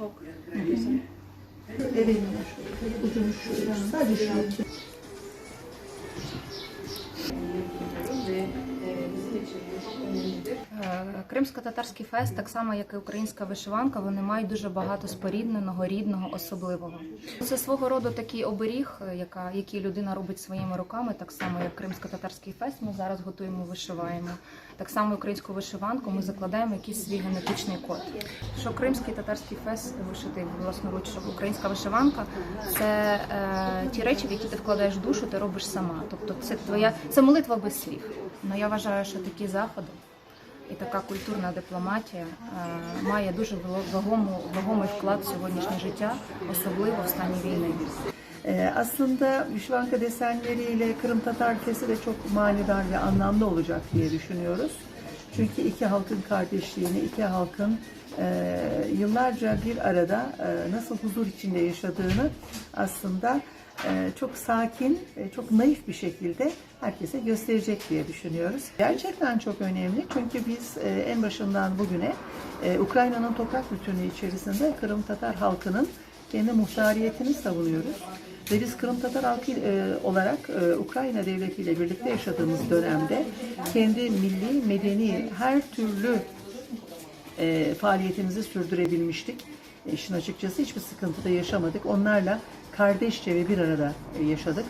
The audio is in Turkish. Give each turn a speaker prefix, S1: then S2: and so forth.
S1: Çok
S2: Evet. Ucunu şöyle. Sadece şu.
S3: Кримсько-татарський фест, так само як і українська вишиванка, вони мають дуже багато спорідненого, рідного, особливого. Це свого роду такий оберіг, е, яка, який людина робить своїми руками, так само як кримсько-татарський фест. Ми зараз готуємо, вишиваємо. Так само українську вишиванку ми закладаємо якийсь свій генетичний код. Що кримський татарський фест вишитий власноруч, що українська вишиванка це е, ті речі, в які ти вкладаєш душу, ти робиш сама. Тобто це твоя це молитва без слів. Ну я вважаю, що такі заходи і така культурна дипломатія е, має дуже вало- вагому, вагомий вклад в сьогоднішнє життя, особливо в стані війни.
S2: Ee, aslında Vişvanka desenleriyle Kırım Tatar Fesi de çok manidar ve anlamlı olacak diye düşünüyoruz. Çünkü iki halkın kardeşliğini, iki halkın e, yıllarca bir arada e, nasıl huzur içinde yaşadığını aslında e, çok sakin, e, çok naif bir şekilde herkese gösterecek diye düşünüyoruz. Gerçekten çok önemli çünkü biz e, en başından bugüne e, Ukrayna'nın toprak bütünlüğü içerisinde Kırım Tatar halkının kendi muhtariyetini savunuyoruz. Ve biz Kırım Tatar halkı olarak Ukrayna Devleti ile birlikte yaşadığımız dönemde kendi milli, medeni her türlü faaliyetimizi sürdürebilmiştik. İşin açıkçası hiçbir sıkıntı da yaşamadık. Onlarla kardeşçe ve bir arada e, yaşadık.